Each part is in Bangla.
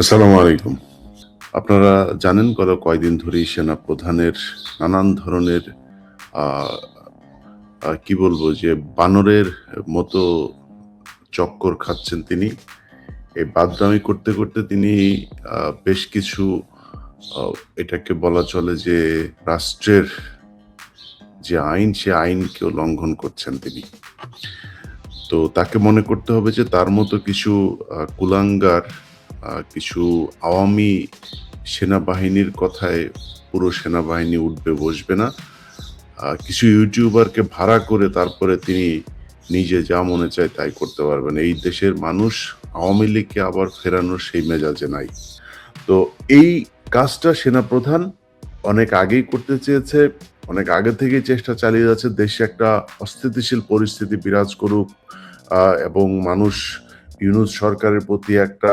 আসসালামু আলাইকুম। আপনারা জানেন গত কয়দিন ধরেই সেনা প্রধানের নানান ধরনের কি বলব যে বানরের মতো চক্কর খাচ্ছেন তিনি। এই বাদরামি করতে করতে তিনি বেশ কিছু এটাকে বলা চলে যে রাষ্ট্রের যে আইন, সে আইনকেও লঙ্ঘন করছেন তিনি। তো তাকে মনে করতে হবে যে তার মতো কিছু কুলাঙ্গার কিছু আওয়ামী সেনাবাহিনীর কথায় পুরো সেনাবাহিনী উঠবে, বসবে না। কিছু ইউটিউবারকে ভাড়া করে তারপরে তিনি নিজে যা মনে চায় তাই করতে পারবেন। এই দেশের মানুষ আওয়ামী লীগকে আবার ফেরানোর সেই মেজাজে নাই। তো এই কাজটা সেনাপ্রধান অনেক আগেই করতে চেয়েছে, অনেক আগে থেকেই চেষ্টা চালিয়ে যাচ্ছে। দেশে একটা অস্থিতিশীল পরিস্থিতি বিরাজ করুক এবং মানুষ ইউনুস সরকারের প্রতি একটা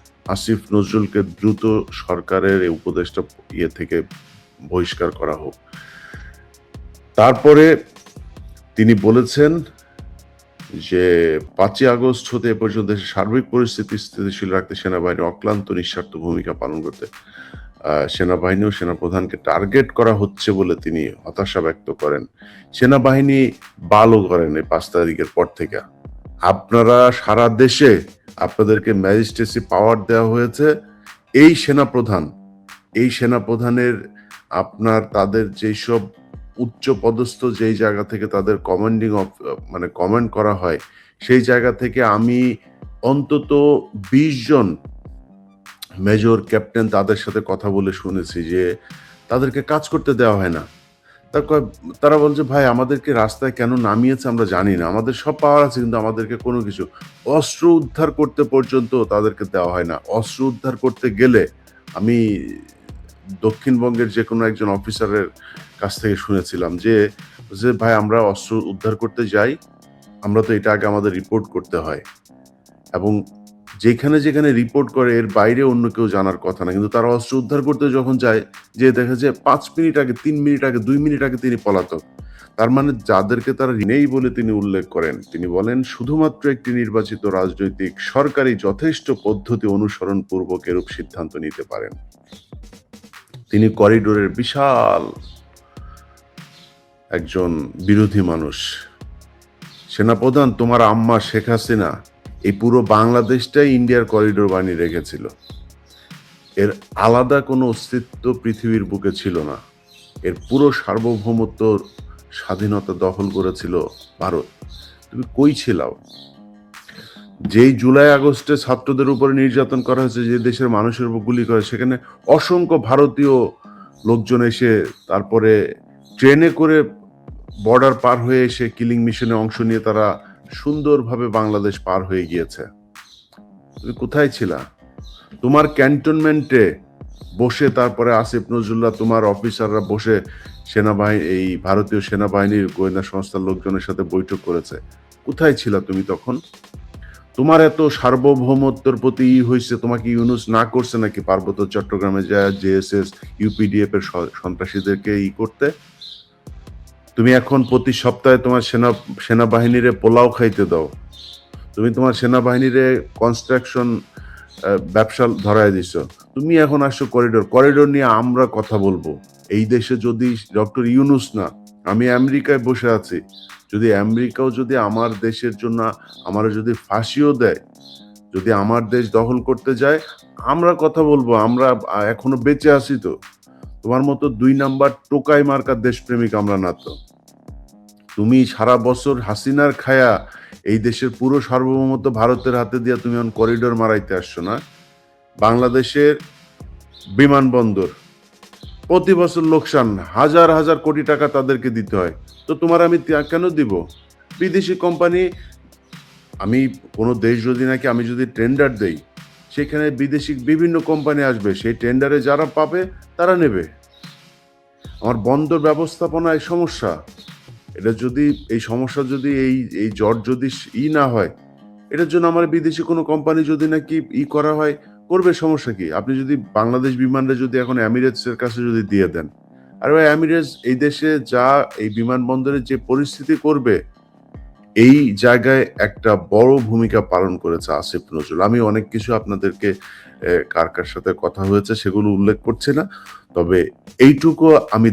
আসিফ নজরুলকে দ্রুত সরকারের এই উপদেষ্টা ইয়ে থেকে বহিষ্কার করা হোক। তারপরে তিনি বলেছেন যে, পাঁচই আগস্ট হতে এ পর্যন্ত দেশের সার্বিক পরিস্থিতি স্থিতিশীল রাখতে সেনাবাহিনী অক্লান্ত নিঃস্বার্থ ভূমিকা পালন করতে সেনাবাহিনী ও সেনাপ্রধানকে টার্গেট করা হচ্ছে বলে তিনি হতাশা ব্যক্ত করেন। সেনাবাহিনী বালও করেন এই পাঁচ তারিখের পর থেকে। আপনারা সারা দেশে আপনাদেরকে ম্যাজিস্ট্রেসি পাওয়ার দেওয়া হয়েছে। এই সেনাপ্রধান, এই সেনাপ্রধানের আপনার তাদের যেসব উচ্চ পদস্থ যেই জায়গা থেকে তাদের কমান্ডিং অফ মানে কমান্ড করা হয়, সেই জায়গা থেকে আমি অন্তত বিশ জন মেজর ক্যাপ্টেন তাদের সাথে কথা বলে শুনেছি যে তাদেরকে কাজ করতে দেওয়া হয় না। তারা বলছে, ভাই, আমাদেরকে রাস্তায় কেন নামিয়েছে আমরা জানি না। আমাদের সব পাওয়ার আছে, কিন্তু আমাদেরকে কোনো কিছু, অস্ত্র উদ্ধার করতে পর্যন্ত তাদেরকে দেওয়া হয় না। অস্ত্র উদ্ধার করতে গেলে আমি দক্ষিণবঙ্গের যে কোনো একজন অফিসারের কাছ থেকে শুনেছিলাম যে যে, ভাই, আমরা অস্ত্র উদ্ধার করতে যাই, আমরা তো এটা আগে আমাদের রিপোর্ট করতে হয়। এবং যেখানে যেখানে রিপোর্ট করে, এর বাইরে অন্য কেউ জানার কথা না। কিন্তু তারা অস্ত্র উদ্ধার করতে যখন যায়, যে দেখা যায় পাঁচ মিনিট আগে, তিন মিনিট আগে, দুই মিনিট আগে তিনি পলাতক। তার মানে যাদেরকে তারা নেই বলে তিনি উল্লেখ করেন, তিনি বলেন, শুধুমাত্র একটি নির্বাচিত রাজনৈতিক সরকারি যথেষ্ট পদ্ধতি অনুসরণ পূর্বক এরূপ সিদ্ধান্ত নিতে পারেন। তিনি করিডোরের বিশাল একজন বিরোধী মানুষ। সেনাপ্রধান, তোমার আম্মা শেখ হাসিনা এই পুরো বাংলাদেশটাই ইন্ডিয়ার করিডোর বানিয়ে রেখেছিল। এর আলাদা কোনো অস্তিত্ব পৃথিবীর বুকে ছিল না। এর পুরো সার্বভৌমত্ব স্বাধীনতা দখল করেছিল ভারত। তুমি কই ছিলাও? যেই জুলাই আগস্টে ছাত্রদের উপরে নির্যাতন করা হয়েছে, যে দেশের মানুষের উপর গুলি করে, সেখানে অসংখ্য ভারতীয় লোকজন এসে তারপরে ট্রেনে করে বর্ডার পার হয়ে এসে কিলিং মিশনে অংশ নিয়ে তারা সুন্দরভাবে বাংলাদেশ পার হয়ে গিয়েছে। তুমি কোথায় ছিলা? তোমার ক্যান্টনমেন্টে বসে তারপরে আসিফ নজরুল্লাহ, তোমার অফিসাররা বসে সেনাবাহিনী এই ভারতীয় সেনাবাহিনীর গোয়েন্দা সংস্থার লোকজনের সাথে বৈঠক করেছে। কোথায় ছিলা তুমি তখন? তোমার এত সার্বভৌমত্বের প্রতি ই হয়েছে তোমাকে ইউনুস না করছে নাকি পার্বত্য চট্টগ্রামে যায় জেএসএস ইউপিডিএফ এর সন্ত্রাসীদেরকে ই করতে? তুমি এখন প্রতি সপ্তাহে তোমার সেনা, সেনাবাহিনীর পোলাও খাইতে দাও। তুমি তোমার সেনাবাহিনীর কনস্ট্রাকশন ব্যবসা ধরায় দিছ। তুমি এখন আসো করিডোর করিডোর নিয়ে আমরা কথা বলব। এই দেশে যদি ডক্টর ইউনুস না, আমি আমেরিকায় বসে আছি। যদি আমেরিকাও যদি আমার দেশের জন্য আমার যদি ফাঁসিও দেয়, যদি আমার দেশ দখল করতে যায়, আমরা কথা বলব। আমরা এখনও বেঁচে আছি তো। তোমার মতো দুই নাম্বার টোকাই মার্কার দেশপ্রেমিক আমরা না তো। তুমি সারা বছর হাসিনার খায়া এই দেশের পুরো সার্বভৌমত্ব ভারতের হাতে দিয়া তুমি এখন করিডোর মারাইতে আসছো না? বাংলাদেশের বিমানবন্দর, প্রতি বছর লোকসান, হাজার হাজার কোটি টাকা তাদেরকে দিতে হয়। তো তোমার আমি কেন দিব? বিদেশি কোম্পানি, আমি কোনো দেশ যদি নাকি আমি যদি টেন্ডার দেই সেখানে বিদেশি বিভিন্ন কোম্পানি আসবে। সেই টেন্ডারে যারা পাবে, তারা নেবে। আমার বন্দর ব্যবস্থাপনায় সমস্যা। এটা যদি, এই সমস্যা যদি এই এই জট যদি ই না হয়, এটার জন্য আমার বিদেশি কোনো কোম্পানি যদি নাকি ই করা হয়, করবে সমস্যা কি? আপনি যদি বাংলাদেশ বিমানটা যদি এখন অ্যামিরেটসের কাছে যদি দিয়ে দেন। আর ভাই অ্যামিরেটস এই দেশে যা এই বিমানবন্দরের যে পরিস্থিতি করবে এই জায়গায় একটা বড় ভূমিকা পালন করেছে আসিফ নজরুল। আমি অনেক কিছু আপনাদেরকে কার কার সাথে কথা হয়েছে সেগুলো উল্লেখ করছি না, তবে এইটুকু আমি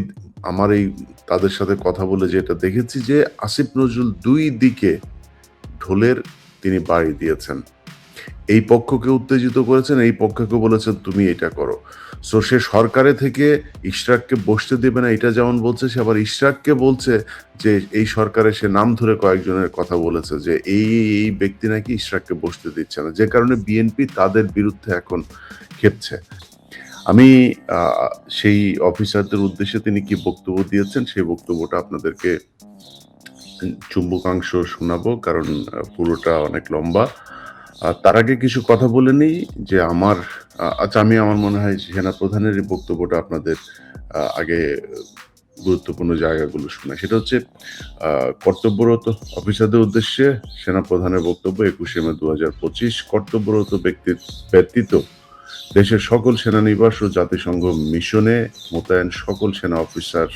আমার এই তাদের সাথে কথা বলে যেটা দেখেছি যে আসিফ নজরুল দুই দিকে ঢোলের তিনি বাড়ি দিয়েছেন। এই পক্ষকে উত্তেজিত করেছেন, এই পক্ষকে বলেছেন, তুমি এটা করো। সো সে সরকারে থেকে ইশরাককে বসতে দেবে না, এটা যেমন বলছে, সে আবার ইশরাককে বলছে যে, এই সরকারে সে নাম ধরে কয়েকজনের কথা বলেছে যে, এই, এই- ব্যক্তি নাকি ইশরাককে বসতে দিচ্ছে না। যে কারণে বিএনপি তাদের বিরুদ্ধে এখন খেপছে। আমি সেই অফিসারদের উদ্দেশ্যে তিনি কি বক্তব্য দিয়েছেন, সেই বক্তব্যটা আপনাদেরকে চুম্বকাংশ শোনাবো, কারণ পুরোটা অনেক লম্বা। তার আগে কিছু কথা বলে নিই যে আমার আচ্ছা আমি আমার মনে হয় সেনা প্রধানের এই বক্তব্যটা আপনাদের আগে গুরুত্বপূর্ণ জায়গাগুলো শোনা সেটা হচ্ছে কর্তব্যরত অফিসারদের উদ্দেশ্যে সেনা প্রধানের বক্তব্য একুশে মে দু হাজার পঁচিশ। কর্তব্যরত ব্যক্তি, ব্যতীত দেশের সকল সেনানিবাস ও জাতিসংঘ মিশনে মোতায়েন সকল সেনা অফিসার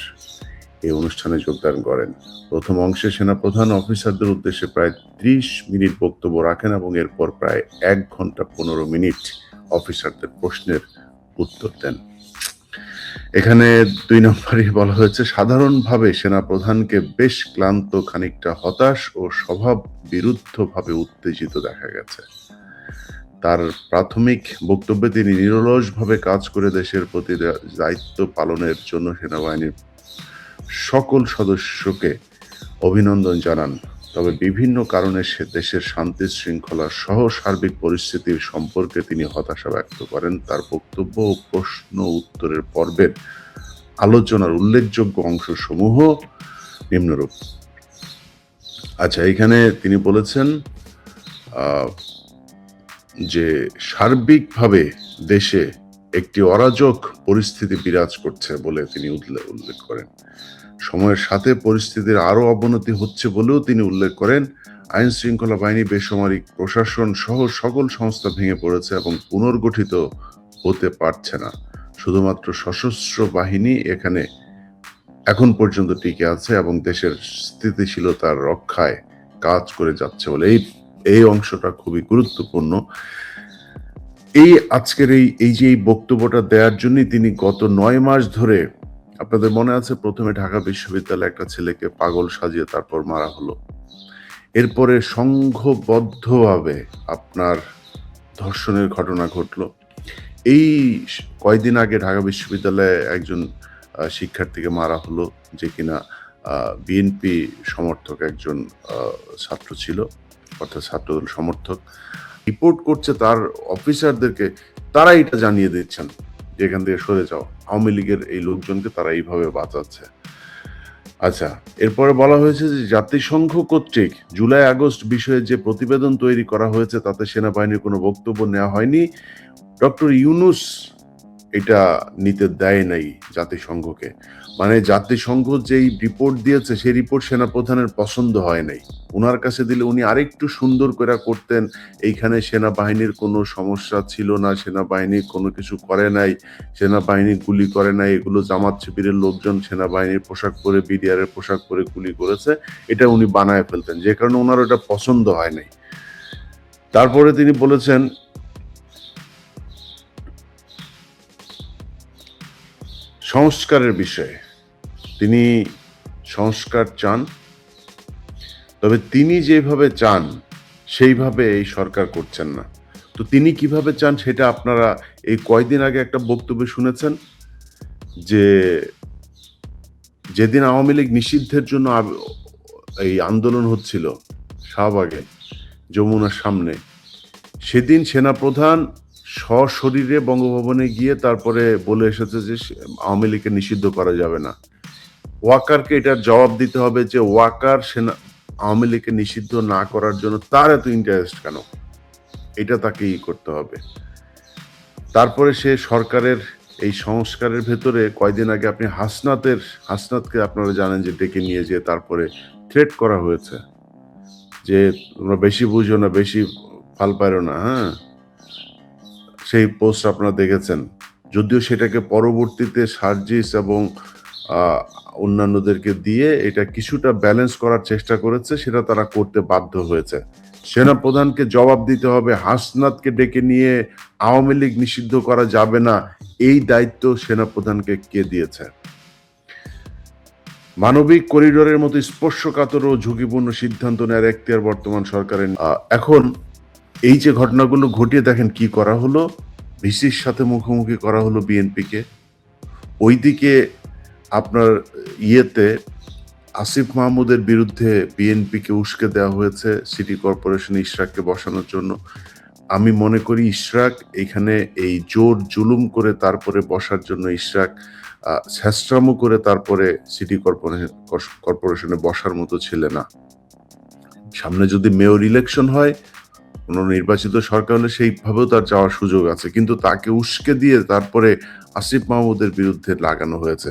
এই অনুষ্ঠানে যোগদান করেন। প্রথম অংশে সেনা প্রধান অফিসারদের উদ্দেশ্যে প্রায় ত্রিশ মিনিট বক্তব্য রাখেন এবং এরপর প্রায় এক ঘণ্টা পনেরো মিনিট অফিসারদের প্রশ্নের উত্তর দেন। এখানে দুই নম্বরে বলা হয়েছে, সাধারণভাবে সেনা প্রধানকে বেশ ক্লান্ত, খানিকটা হতাশ ও স্বভাব বিরুদ্ধভাবে উত্তেজিত দেখা গেছে। তার প্রাথমিক বক্তব্যে তিনি নিরলসভাবে কাজ করে দেশের প্রতি দায়িত্ব পালনের জন্য সেনাবাহিনীর সকল সদস্যকে অভিনন্দন জানান। তবে বিভিন্ন কারণে সে দেশের শান্তি শৃঙ্খলা সহ সার্বিক পরিস্থিতির সম্পর্কে তিনি হতাশা ব্যক্ত করেন। তার বক্তব্য ও প্রশ্ন উত্তরের পর্বের আলোচনার উল্লেখযোগ্য অংশসমূহ নিম্নরূপ। আচ্ছা এখানে তিনি বলেছেন যে সার্বিকভাবে দেশে একটি অরাজক পরিস্থিতি বিরাজ করছে বলে তিনি উল্লে- উল্লেখ করেন। সময়ের সাথে পরিস্থিতির আরও অবনতি হচ্ছে বলেও তিনি উল্লেখ করেন। আইন শৃঙ্খলা বাহিনী, বেসামরিক প্রশাসন সহ সকল সংস্থা ভেঙে পড়েছে এবং পুনর্গঠিত হতে পারছে না। শুধুমাত্র সশস্ত্র বাহিনী এখানে এখন পর্যন্ত টিকে আছে এবং দেশের স্থিতিশীলতার রক্ষায় কাজ করে যাচ্ছে বলে। এই এই অংশটা খুবই গুরুত্বপূর্ণ। এই আজকের এই এই যে এই বক্তব্যটা দেওয়ার জন্যই তিনি গত নয় মাস ধরে আপনাদের মনে আছে প্রথমে ঢাকা বিশ্ববিদ্যালয়ে একটা ছেলেকে পাগল সাজিয়ে তারপর মারা হলো? এরপরে সংঘবদ্ধভাবে আপনার ধর্ষণের ঘটনা ঘটলো। এই কয়দিন আগে ঢাকা বিশ্ববিদ্যালয়ে একজন শিক্ষার্থীকে মারা হলো, যে কিনা বিএনপি সমর্থক একজন ছাত্র ছিল, অর্থাৎ ছাত্রদল সমর্থক। রিপোর্ট করছে তার অফিসারদেরকে তারা এটা জানিয়ে দিচ্ছেন। এখান থেকে সরে যাও। আওয়ামী লীগের এই লোকজনকে তারা এইভাবে বাঁচাচ্ছে। আচ্ছা এরপরে বলা হয়েছে যে জাতিসংঘ কর্তৃক জুলাই আগস্ট বিষয়ে যে প্রতিবেদন তৈরি করা হয়েছে, তাতে সেনাবাহিনীর কোনো বক্তব্য নেওয়া হয়নি। ডক্টর ইউনুস এটা নিতে দেয় নাই জাতিসংঘকে। মানে জাতিসংঘ যেই রিপোর্ট দিয়েছে, সেই রিপোর্ট সেনাপ্রধানের পছন্দ হয় নাই। ওনার কাছে দিলে উনি আরেকটু সুন্দর করে করতেন, এইখানে সেনাবাহিনীর কোনো সমস্যা ছিল না, সেনাবাহিনী কোনো কিছু করে নাই, সেনাবাহিনী গুলি করে নাই, এগুলো জামাত শিবিরের লোকজন সেনাবাহিনীর পোশাক পরে বিডিআরের পোশাক পরে গুলি করেছে, এটা উনি বানায় ফেলতেন, যে কারণে ওনার ওটা পছন্দ হয় নাই। তারপরে তিনি বলেছেন সংস্কারের বিষয়ে। তিনি সংস্কার চান, তবে তিনি যেভাবে চান, সেইভাবে এই সরকার করছেন না। তো তিনি কীভাবে চান সেটা আপনারা এই কয়দিন আগে একটা বক্তব্য শুনেছেন যে, যেদিন আওয়ামী লীগ নিষিদ্ধের জন্য এই আন্দোলন হচ্ছিল শাহবাগে, যমুনার সামনে, সেদিন সেনাপ্রধান সশরীরে বঙ্গভবনে গিয়ে তারপরে বলে এসেছে যে আওয়ামী লীগকে নিষিদ্ধ করা যাবে না। ওয়াকারকে এটার জবাব দিতে হবে যে ওয়াকার সেনা আওয়ামী লীগকে নিষিদ্ধ না করার জন্য তার এত ইন্টারেস্ট কেন? এটা তাকে ই করতে হবে। তারপরে সে সরকারের এই সংস্কারের ভেতরে কয়দিন আগে আপনি হাসনাতের হাসনাতকে আপনারা জানেন যে ডেকে নিয়ে যেয়ে তারপরে থ্রেট করা হয়েছে। যে তোমরা বেশি বুঝো না, বেশি ফাল পারো না হ্যাঁ? সেই পোস্ট আপনারা দেখেছেন। যদিও সেটাকে পরবর্তীতে সার্জিস এবং অন্যান্যদেরকে দিয়ে এটা কিছুটা ব্যালেন্স করার চেষ্টা করেছে, সেটা তারা করতে বাধ্য হয়েছে। সেনাপ্রধানকে জবাব দিতে হবে, হাসনাতকে ডেকে নিয়ে আওয়ামী লীগ নিষিদ্ধ করা যাবে না, এই দায়িত্ব সেনাপ্রধানকে কে দিয়েছে? মানবিক করিডোরের মতো স্পর্শকাতর ও ঝুঁকিপূর্ণ সিদ্ধান্ত নেওয়ার এখতিয়ার বর্তমান সরকারের এখন এই যে ঘটনাগুলো ঘটিয়ে দেখেন কি করা হলো? ভিসির সাথে মুখোমুখি করা হলো বিএনপিকে। ওইদিকে আপনার ইয়েতে আসিফ মাহমুদের বিরুদ্ধে বিএনপিকে উস্কে দেওয়া হয়েছে সিটি কর্পোরেশন ইশরাককে বসানোর জন্য। আমি মনে করি ইশরাক এখানে এই জোর জুলুম করে তারপরে বসার জন্য ইশরাক শেষরামো করে তারপরে সিটি কর্পোরেশন, কর্পোরেশনে বসার মতো ছেলে না। সামনে যদি মেয়র ইলেকশন হয় কোনো নির্বাচিত সরকার হলে সেইভাবেও তার যাওয়ার সুযোগ আছে। কিন্তু তাকে উস্কে দিয়ে তারপরে আসিফ মাহমুদের বিরুদ্ধে লাগানো হয়েছে।